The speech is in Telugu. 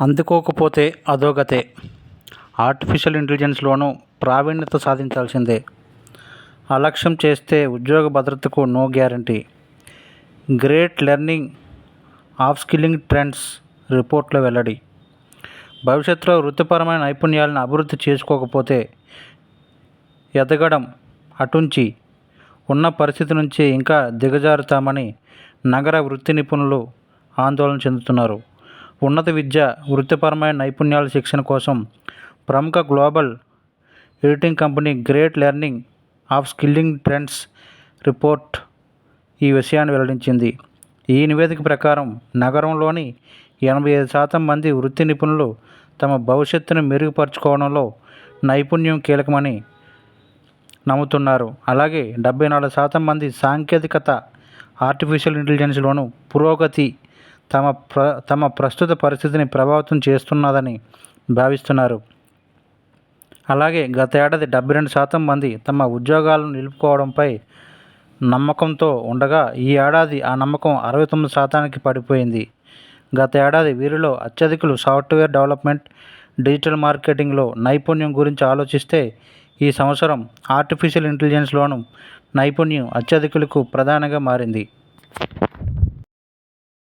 అందుకోకపోతే అధోగతే ఆర్టిఫిషియల్ ఇంటెలిజెన్స్లోనూ ప్రావీణ్యత సాధించాల్సిందే. అలక్ష్యం చేస్తే ఉద్యోగ భద్రతకు no guarantee great learning of skilling trends రిపోర్ట్లో వెల్లడి. భవిష్యత్తులో వృత్తిపరమైన నైపుణ్యాలను అభివృద్ధి చేసుకోకపోతే ఎదగడం అటుంచి ఉన్న పరిస్థితి నుంచి ఇంకా దిగజారుతామని నగర వృత్తి నిపుణులు ఆందోళన చెందుతున్నారు. ఉన్నత విద్య వృత్తిపరమైన నైపుణ్యాల శిక్షణ కోసం ప్రముఖ global editing company great learning of skilling trends report ఈ విషయాన్ని వెల్లడించింది. ఈ నివేదిక ప్రకారం నగరంలోని ఎనభై ఐదు శాతం మంది వృత్తి నిపుణులు తమ భవిష్యత్తును మెరుగుపరుచుకోవడంలో నైపుణ్యం కీలకమని నమ్ముతున్నారు. అలాగే డెబ్బై నాలుగు శాతం మంది సాంకేతికత ఆర్టిఫిషియల్ ఇంటెలిజెన్స్లోను పురోగతి తమ ప్ర తమ ప్రస్తుత పరిస్థితిని ప్రభావితం చేస్తున్నదని భావిస్తున్నారు. అలాగే గత ఏడాది డెబ్బై రెండు శాతం మంది తమ ఉద్యోగాలను నిలుపుకోవడంపై నమ్మకంతో ఉండగా ఈ ఏడాది ఆ నమ్మకం అరవై తొమ్మిది శాతానికి పడిపోయింది. గత ఏడాది వీరిలో అత్యధికులు సాఫ్ట్వేర్ డెవలప్మెంట్ డిజిటల్ మార్కెటింగ్లో నైపుణ్యం గురించి ఆలోచిస్తే ఈ సంవత్సరం ఆర్టిఫిషియల్ ఇంటెలిజెన్స్లోను నైపుణ్యం అత్యధికులకు ప్రధానంగా మారింది.